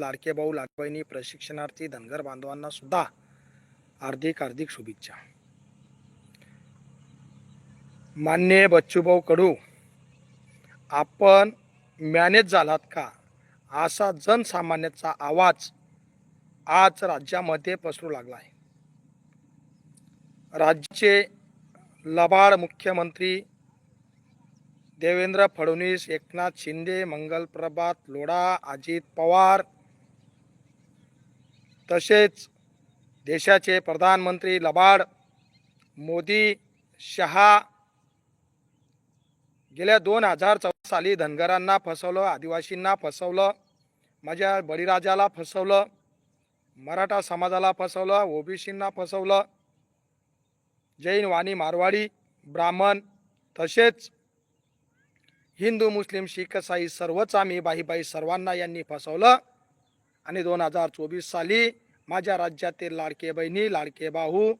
लाडके भाऊ लाडबहिणी प्रशिक्षणार्थी धनगर बांधवांना सुद्धा हार्दिक हार्दिक शुभेच्छा. मान्य बच्चूभाऊ कडू आपण मॅनेज झालात का? असा जनसामान्याचा आवाज आज राज्यामध्ये पसरू लागला आहे राज्याचे लबाड मुख्यमंत्री देवेंद्र फडणवीस एकनाथ शिंदे मंगलप्रभात लोढा अजित पवार तसेच देशाचे प्रधानमंत्री लबाड मोदी शहा गेल्या दोन हजार चौदा साली धनगरांना फसवलं आदिवासींना फसवलं माझ्या बळीराजाला फसवलं मराठा समाजाला फसवलं ओबीसींना फसवलं जैन वाणी मारवाडी ब्राह्मण तसेच हिंदू मुस्लिम शीख साई सर्वच आम्ही बाईबाई सर्वांना यांनी फसवलं. आणि दोन हजार चोवीस साली माझ्या राज्यातील लाडके बहिणी लाडके भाऊ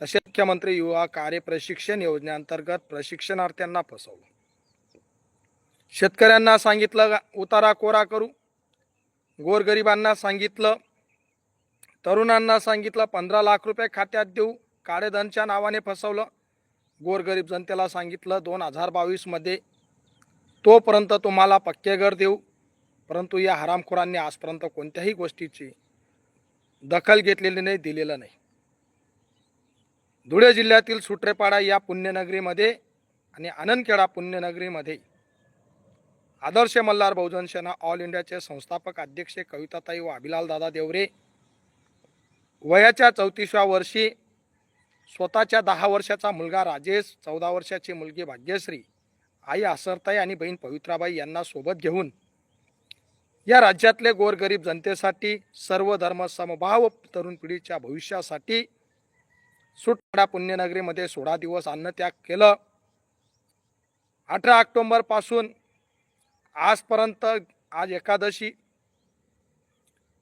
तसेच मुख्यमंत्री युवा कार्य प्रशिक्षण योजनेअंतर्गत प्रशिक्षणार्थ्यांना फसवलं. शेतकऱ्यांना सांगितलं उतारा कोरा. करू गोरगरिबांना सांगितलं तरुणांना सांगितलं पंधरा लाख रुपये खात्यात देऊ. काळेधनच्या नावाने फसवलं. गोरगरीब जनतेला सांगितलं दोन हजार बावीसमध्ये तोपर्यंत तुम्हाला पक्के घर देऊ. परंतु या हरामखोरांनी आजपर्यंत कोणत्याही गोष्टीची दखल घेतलेली नाही दिलेलं नाही. धुळे जिल्ह्यातील सुट्रेपाडा या पुण्यनगरीमध्ये आणि आनंदखेडा पुण्यनगरीमध्ये आदर्श मल्हार बहुजन सेना ऑल इंडियाचे संस्थापक अध्यक्ष कविताताई व अभिलाल दादा देवरे वयाच्या चौतीसव्या वर्षी स्वतःच्या दहा वर्षाचा मुलगा राजेश चौदा वर्षाची मुलगी भाग्यश्री आई आसरताई आणि बहीण पवित्राबाई यांना सोबत घेऊन या राज्यातले गोरगरीब जनतेसाठी सर्व धर्म समभाव तरुण पिढीच्या भविष्यासाठी सुटपाडा पुण्यनगरीमध्ये सोळा दिवस अन्नत्याग केलं. अठरा ऑक्टोंबरपासून आजपर्यंत आज एकादशी.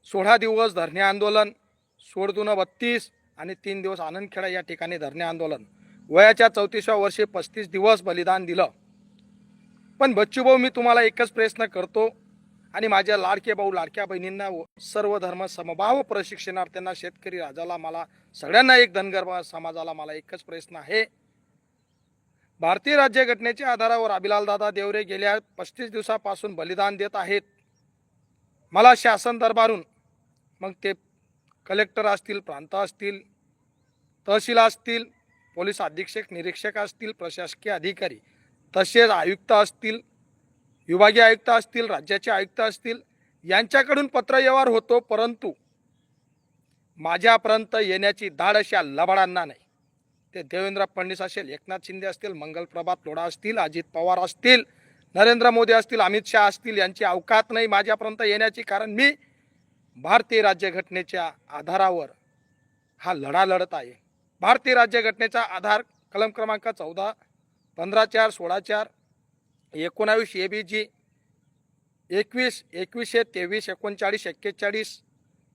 सोळा दिवस धरणे आंदोलन सोळदुनं बत्तीस आणि तीन दिवस आनंदखेडा या ठिकाणी धरणे आंदोलन. वयाच्या चौतीसव्या वर्षी पस्तीस दिवस बलिदान दिलं. पण बच्चूभाऊ मी तुम्हाला एकच प्रयत्न करतो. आणि माझ्या लाडके भाऊ लाडक्या बहिणींना व सर्व धर्म समभाव प्रशिक्षणार्थ्यांना शेतकरी राजाला मला सगळ्यांना एक धनगर समाजाला मला एकच प्रश्न आहे. भारतीय राज्यघटनेच्या आधारावर अभिलालदादा देवरे गेल्या पस्तीस दिवसापासून बलिदान देत आहेत. मला शासन दरबारून मग ते कलेक्टर असतील प्रांत असतील तहसील असतील पोलीस अधीक्षक निरीक्षक असतील प्रशासकीय अधिकारी तसेच आयुक्त असतील विभागीय आयुक्त असतील राज्याचे आयुक्त असतील यांच्याकडून पत्रव्यवहार होतो परंतु माझ्यापर्यंत येण्याची धाड अशा लबाडांना नाही. ते देवेंद्र फडणवीस असेल एकनाथ शिंदे असतील मंगल प्रभात लोढा असतील अजित पवार असतील नरेंद्र मोदी असतील अमित शहा असतील यांची अवकात नाही माझ्यापर्यंत येण्याची कारण मी भारतीय राज्यघटनेच्या आधारावर हा लढा लढत आहे. भारतीय राज्यघटनेचा आधार कलम क्रमांक चौदा पंधरा चार सोळा चार एकोणावीस ए बी जी एकवीस एकवीसशे तेवीस एकोणचाळीस एक्केचाळीस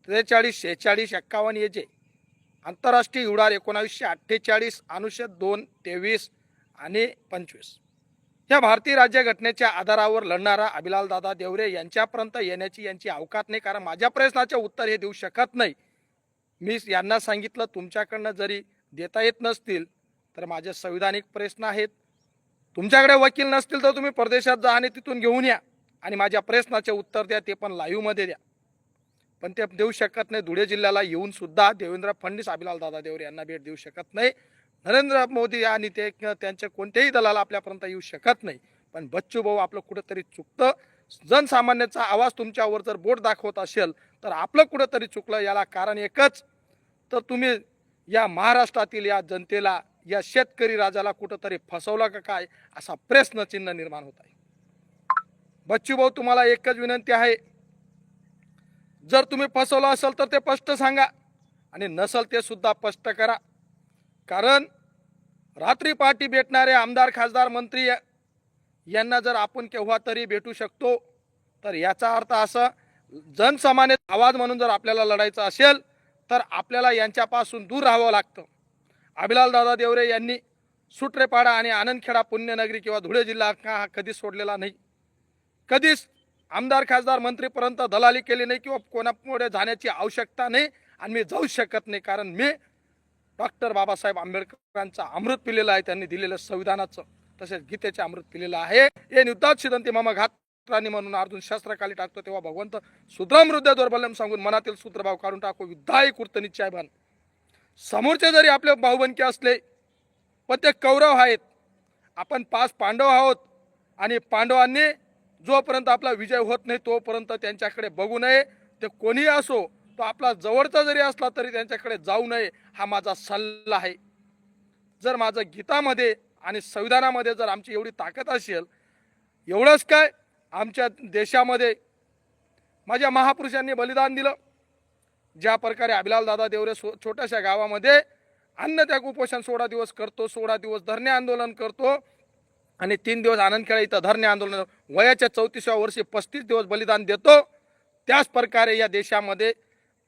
त्रेचाळीस शेहेचाळीस एक्कावन्न ए जे आंतरराष्ट्रीय उडार एकोणावीसशे अठ्ठेचाळीस अनुच्छेद दोन तेवीस आणि पंचवीस. या भारतीय राज्यघटनेच्या आधारावर लढणारा अभिलाल दादा देवरे यांच्यापर्यंत येण्याची यांची अवकात नाही कारण माझ्या प्रश्नाचे उत्तर हे देऊ शकत नाही. मी यांना सांगितलं तुमच्याकडनं जरी देता येत नसतील तर माझे संविधानिक प्रश्न आहेत. तुमच्याकडे वकील नसतील तर तुम्ही परदेशात जा आणि तिथून घेऊन या. आणि माझ्या प्रश्नाचे उत्तर द्या ते पण लाईव्हमध्ये द्या. पण ते देऊ शकत नाही. धुळे जिल्ह्याला येऊन सुद्धा देवेंद्र फडणवीस अभिलाल दादा देवरे यांना भेट देऊ शकत नाही. नरेंद्र मोदी आणि ते त्यांच्या कोणत्याही दलाला आपल्यापर्यंत येऊ शकत नाही. पण बच्चू भाऊ आपलं कुठंतरी चुकतं. जनसामान्याचा आवाज तुमच्यावर जर बोट दाखवत असेल तर आपलं कुठंतरी चुकलं. याला कारण एकच तर तुम्ही या महाराष्ट्रातील या जनतेला या शेतकरी राजाला कुठंतरी फसवला का काय असा प्रश्नचिन्ह निर्माण होत आहे. बच्चू भाऊ तुम्हाला एकच विनंती आहे. जर तुम्ही फसवलं असेल तर ते स्पष्ट सांगा आणि नसल ते सुद्धा स्पष्ट करा. कारण रात्री पार्टी भेटणारे आमदार खासदार मंत्री यांना जर आपण केव्हा तरी भेटू शकतो तर याचा अर्थ असा जनसामान्य आवाज म्हणून जर आपल्याला लढायचं असेल तर आपल्याला यांच्यापासून दूर राहावं लागतं. दादा देवरे यांनी सुट्रेपाडा आणि आनंदखेडा पुण्यनगरी किंवा धुळे जिल्हा हा कधीच सोडलेला नाही. कधीच आमदार खासदार मंत्रीपर्यंत दलाली केली नाही किंवा कोणापुढे जाण्याची आवश्यकता नाही आणि मी जाऊ शकत नाही. कारण मी डॉक्टर बाबासाहेब आंबेडकरांचं अमृत पिलेलं आहे त्यांनी दिलेलं संविधानाचं तसेच गीतेचे अमृत पिलेलं आहे. हे निवतात शिदंती मामा घातराणी म्हणून अर्जुन शस्त्राखाली टाकतो तेव्हा भगवंत सुद्रामृद्ध दुर्बल्यम सांगून मनातील सूत्रभाव काढून टाकू. विद्याय कुर्तनिश्चय भान. समोरचे जरी आपले भाऊबंकी असले पण ते कौरव आहेत. आपण पाच पांडव आहोत आणि पांडवांनी जोपर्यंत आपला विजय होत नाही तोपर्यंत त्यांच्याकडे बघू नये. ते कोणीही असो तो आपला जवळचा जरी असला तरी त्यांच्याकडे जाऊ नये हा माझा सल्ला आहे. जर माझं गीतामध्ये आणि संविधानामध्ये जर आमची एवढी ताकद असेल एवढंच काय आमच्या देशामध्ये माझ्या महापुरुषांनी बलिदान दिलं. ज्या प्रकारे अभिलाल दादा देवरे सो छोट्याशा गावामध्ये अन्न त्या उपोषण सोळा दिवस करतो सोळा दिवस धरणे आंदोलन करतो आणि तीन दिवस आनंदखेडा इथं धरणे आंदोलन वयाच्या चौतीसव्या वर्षी पस्तीस दिवस बलिदान देतो. त्याच प्रकारे या देशामध्ये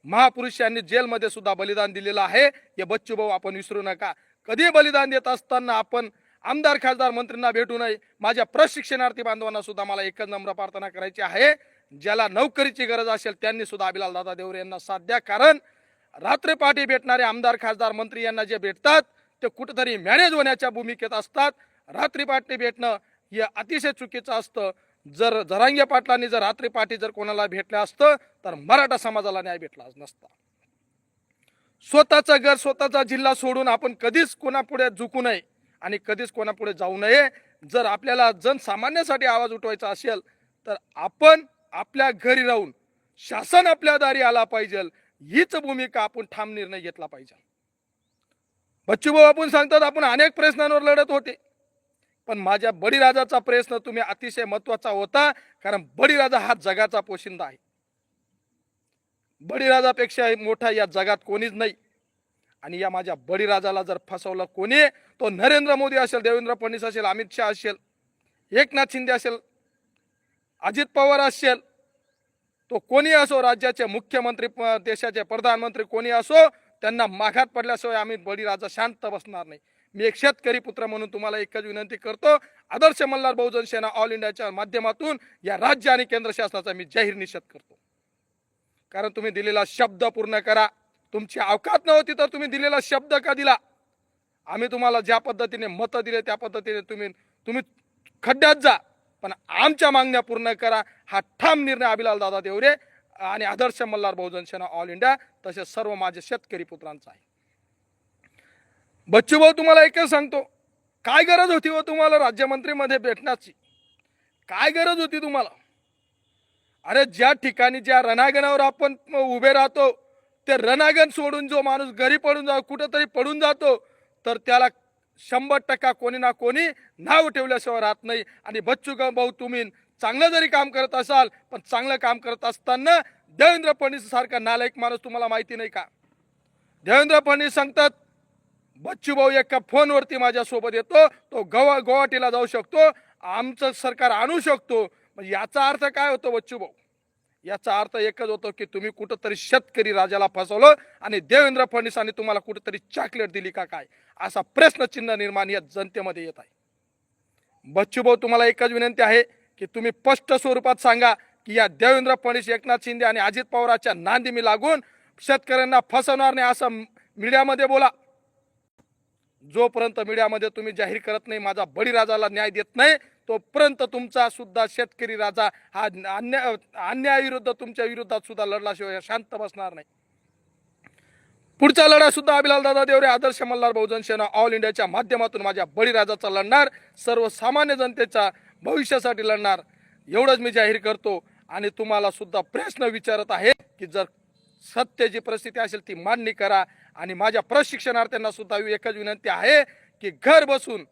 महापुरुषांनी जेलमध्ये सुद्धा बलिदान दिलेलं आहे. हे बच्चू भाऊ आपण विसरू नका. कधी बलिदान देत असताना आपण आमदार खासदार मंत्र्यांना भेटू नये. माझ्या प्रशिक्षणार्थी बांधवांना सुद्धा मला एकच नम्र प्रार्थना करायची आहे. ज्याला नोकरीची गरज असेल त्यांनी सुद्धा अभिलाल दादा देवरे यांना साथ द्या. कारण रात्रीपाठी भेटणारे आमदार खासदार मंत्री यांना जे भेटतात ते कुठेतरी मॅनेज होण्याच्या भूमिकेत असतात. रात्री पाठी भेटणं हे अतिशय चुकीचं असतं. जर जरांगे पाटलांनी जर रात्री पाठी जर कोणाला भेटलं असतं तर मराठा समाजाला न्याय भेटला नसता. स्वतःचं घर स्वतःचा जिल्हा सोडून आपण कधीच कोणापुढे झुकू नये आणि कधीच कोणापुढे जाऊ नये. जर आपल्याला जनसामान्यासाठी आवाज उठवायचा असेल तर आपण आपल्या घरी राहून शासन आपल्या दारी आला पाहिजे हीच भूमिका आपण ठाम निर्णय घेतला पाहिजे. बच्चूभाऊ आपण सांगतात आपण अनेक प्रश्नांवर लढत होते पण माझ्या बळीराजाचा प्रश्न तुम्ही अतिशय महत्त्वाचा होता कारण बळीराजा हा जगाचा पोशिंदा आहे. बळीराजापेक्षा मोठा या जगात कोणीच नाही. आणि या माझ्या बळीराजाला जर फसवलं कोणी तो नरेंद्र मोदी असेल देवेंद्र फडणवीस असेल अमित शहा असेल एकनाथ शिंदे असेल अजित पवार असेल तो कोणी असो राज्याचे मुख्यमंत्री देशाचे प्रधानमंत्री कोणी असो त्यांना माघात पडल्याशिवाय आम्ही बळीराजा शांत बसणार नाही. मी एक शेतकरी पुत्र म्हणून तुम्हाला एकच विनंती करतो आदर्श मल्हार बहुजन सेना ऑल इंडियाच्या माध्यमातून या राज्य आणि केंद्र शासनाचा मी जाहीर निषेध करतो. कारण तुम्ही दिलेला शब्द पूर्ण करा. तुमची अवकात नव्हती तर तुम्ही दिलेला शब्द का दिला? आम्ही तुम्हाला ज्या पद्धतीने मतं दिले त्या पद्धतीने तुम्ही तुम्ही खड्ड्यात जा. पण आमच्या मागण्या पूर्ण करा. हा ठाम निर्णय अभिलाल दादा देवरे आणि आदर्श मल्हार बहुजन सेना ऑल इंडिया तसेच सर्व माझे शेतकरी पुत्रांचा आहे. बच्चू भाऊ तुम्हाला एकच सांगतो. काय गरज होती व तुम्हाला राज्यमंत्रीमध्ये भेटण्याची? काय गरज होती तुम्हाला? अरे ज्या ठिकाणी ज्या रणांगणावर आपण उभे राहतो ते रणांगण सोडून जो माणूस घरी पडून जा कुठंतरी पडून जातो तर त्याला शंभर टक्का कोणी ना कोणी नाव ठेवल्याशिवाय राहत नाही. आणि बच्चू भाऊ तुम्ही चांगलं जरी काम करत असाल पण चांगलं काम करत असताना देवेंद्र फडणवीस सारखा नालायक माणूस तुम्हाला माहिती नाही का? देवेंद्र फडणवीस सांगतात बच्चू भाऊ एका फोनवरती माझ्यासोबत येतो तो गवा गुवाहाटीला जाऊ शकतो आमचं सरकार आणू शकतो. मग याचा अर्थ काय होतो बच्चू भाऊ? याचा अर्थ एकच होतो की तुम्ही कुठंतरी शेतकरी राजाला फसवलं आणि देवेंद्र फडणवीसांनी तुम्हाला कुठंतरी चॉकलेट दिली का काय? असा प्रश्नचिन्ह निर्माण या जनतेमध्ये येत आहे. बच्चूभाऊ तुम्हाला एकच विनंती आहे की तुम्ही स्पष्ट स्वरूपात सांगा की या देवेंद्र फडणवीस एकनाथ शिंदे आणि अजित पवारांच्या नांदीमी लागून शेतकऱ्यांना फसवणार नाही असं मीडियामध्ये बोला. जोपर्यंत मीडियामध्ये तुम्ही जाहीर करत नाही माझा बळीराजाला न्याय देत नाही तोपर्यंत तुमचा सुद्धा शेतकरी राजा हा अन्याय अन्यायाविरुद्ध तुमच्या विरोधात सुद्धा लढल्याशिवाय शांत बसणार नाही. पुढचा लढा सुद्धा अभिलाल दादा देवरे आदर्श मल्हार बहुजन सेना ऑल इंडियाच्या माध्यमातून माझ्या बळीराजाचा लढणार. सर्वसामान्य जनतेच्या भविष्यासाठी लढणार. एवढंच मी जाहीर करतो आणि तुम्हाला सुद्धा प्रश्न विचारत आहे की जर सत्य जी परिस्थिती असेल ती मान्य करा. आणि माझ्या प्रशिक्षणार्थ्यांना सुद्धा एकच विनंती आहे की घर बसून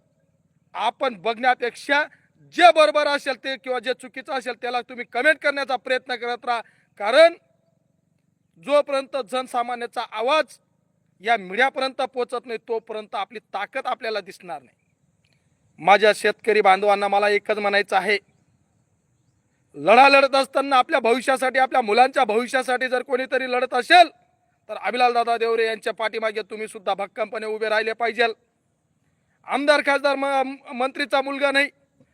आपण बघण्यापेक्षा जे बरोबर असेल ते किंवा जे चुकीचं असेल त्याला तुम्ही कमेंट करण्याचा प्रयत्न करत राहा. कारण जोपर्यंत जनसामान्याचा आवाज या मीडियापर्यंत पोचत नाही तोपर्यंत आपली ताकद आपल्याला दिसणार नाही. माझ्या शेतकरी बांधवांना मला एकच म्हणायचं आहे. लढा लढत असताना आपल्या भविष्यासाठी आपल्या मुलांच्या भविष्यासाठी जर कोणीतरी लढत असेल तर अभिलाल दादा देवरे यांच्या पाठीमागे तुम्ही सुद्धा भक्कमपणे उभे राहिले पाहिजे. आमदार खासदार म- मंत्रीचा मुलगा नाही.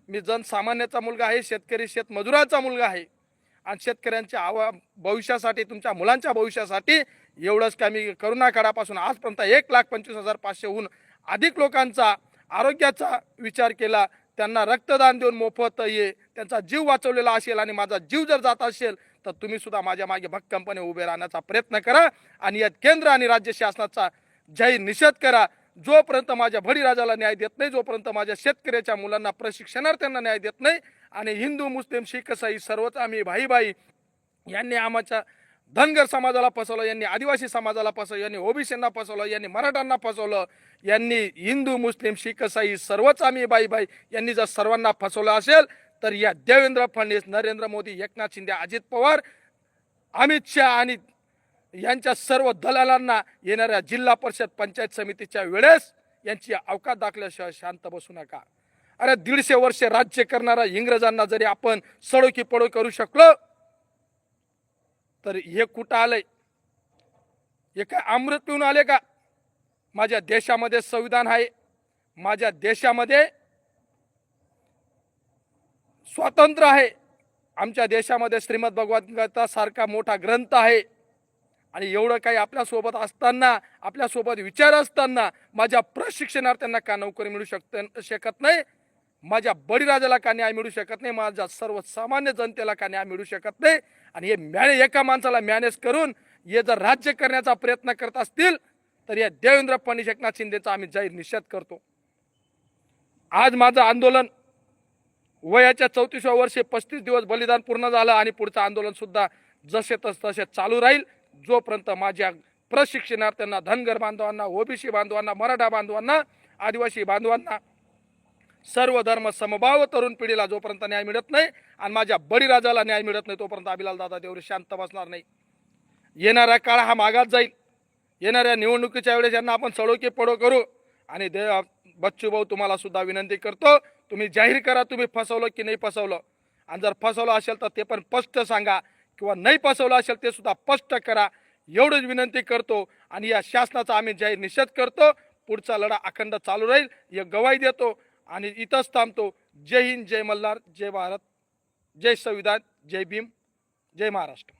मी जनसामान्याचा मुलगा आहे शेतकरी शेतमजुराचा मुलगा आहे. आणि शेतकऱ्यांच्या आवा भविष्यासाठी तुमच्या मुलांच्या भविष्यासाठी एवढंच काय मी करोना काळापासून आजपर्यंत एक लाख पंचवीस हजार पाचशेहून अधिक लोकांचा आरोग्याचा विचार केला. त्यांना रक्तदान देऊन मोफत ये त्यांचा जीव वाचवलेला असेल आणि माझा जीव जर जात असेल तर तुम्ही सुद्धा माझ्या मागे भक्कमपणे उभे राहण्याचा प्रयत्न करा आणि यात केंद्र आणि राज्य शासनाचा जाहीर निषेध करा. जोपर्यंत माझ्या बळीराजाला न्याय देत नाही जोपर्यंत माझ्या शेतकऱ्याच्या मुलांना प्रशिक्षणार्थ्यांना न्याय देत नाही आणि हिंदू मुस्लिम शीख साई सर्वच आम्ही भाई भाई यांनी आमच्या धनगर समाजाला फसवलं यांनी आदिवासी समाजाला फसवलं यांनी ओबीसींना फसवलं यांनी मराठ्यांना फसवलं यांनी हिंदू मुस्लिम शीख साई सर्वच आम्ही बाई बाई यांनी जर सर्वांना फसवलं असेल तर या देवेंद्र फडणवीस नरेंद्र मोदी एकनाथ शिंदे अजित पवार अमित शहा आणि यांच्या सर्व दलालांना येणाऱ्या जिल्हा परिषद पंचायत समितीच्या वेळेस यांची अवकात दाखल्याशिवाय शांत बसू नका. अरे दीडशे वर्ष राज्य करणारा इंग्रजांना जरी आपण सडोकी पडो करू शकलो तर हे कुठं आलंय? हे काय अमृत पिऊन आले का? माझ्या देशामध्ये संविधान आहे. माझ्या देशामध्ये स्वातंत्र्य आहे. आमच्या देशामध्ये श्रीमद भगवद्गीता सारखा मोठा ग्रंथ आहे. आणि एवढं काही आपल्यासोबत असताना आपल्यासोबत विचार असताना माझ्या प्रशिक्षणार्थ्यांना का नोकरी मिळू शकत शकत नाही? माझ्या बळीराजाला का न्याय मिळू शकत नाही? माझ्या सर्वसामान्य जनतेला का न्याय मिळू शकत नाही? आणि हे मॅने एका माणसाला मॅनेज करून हे जर राज्य करण्याचा प्रयत्न करत असतील तर या देवेंद्र फडणवीस एकनाथ शिंदेचा आम्ही जाहीर निषेध करतो. आज माझं आंदोलन वयाच्या चौतीसव्या वर्षी पस्तीस दिवस बलिदान पूर्ण झालं आणि पुढचं आंदोलनसुद्धा जसे तस तसे चालू राहील. जोपर्यंत माझ्या प्रशिक्षणार्थ्यांना धनगर बांधवांना ओबीसी बांधवांना मराठा बांधवांना आदिवासी बांधवांना सर्व धर्म समभाव तरुण पिढीला जोपर्यंत न्याय मिळत नाही आणि माझ्या बळीराजाला न्याय मिळत नाही तोपर्यंत अभिलाल दादा देवरे शांत बसणार नाही. येणारा काळ हा मागात जाईल. येणाऱ्या निवडणुकीच्या वेळेस यांना आपण सडोके पडो करू. आणि दे बच्चू भाऊ तुम्हाला सुद्धा विनंती करतो तुम्ही जाहीर करा तुम्ही फसवलं की नाही फसवलं. आणि जर फसवलं असेल तर ते पण स्पष्ट सांगा किंवा नाही फसवलं असेल ते सुद्धा स्पष्ट करा. एवढीच विनंती करतो आणि या शासनाचा आम्ही जाहीर निषेध करतो. पुढचा लढा अखंड चालू राहील. हे गवाही देतो. आणि इथंच थांबतो. जय हिंद जय मल्हार जय भारत जय संविधान जय भीम जय महाराष्ट्र.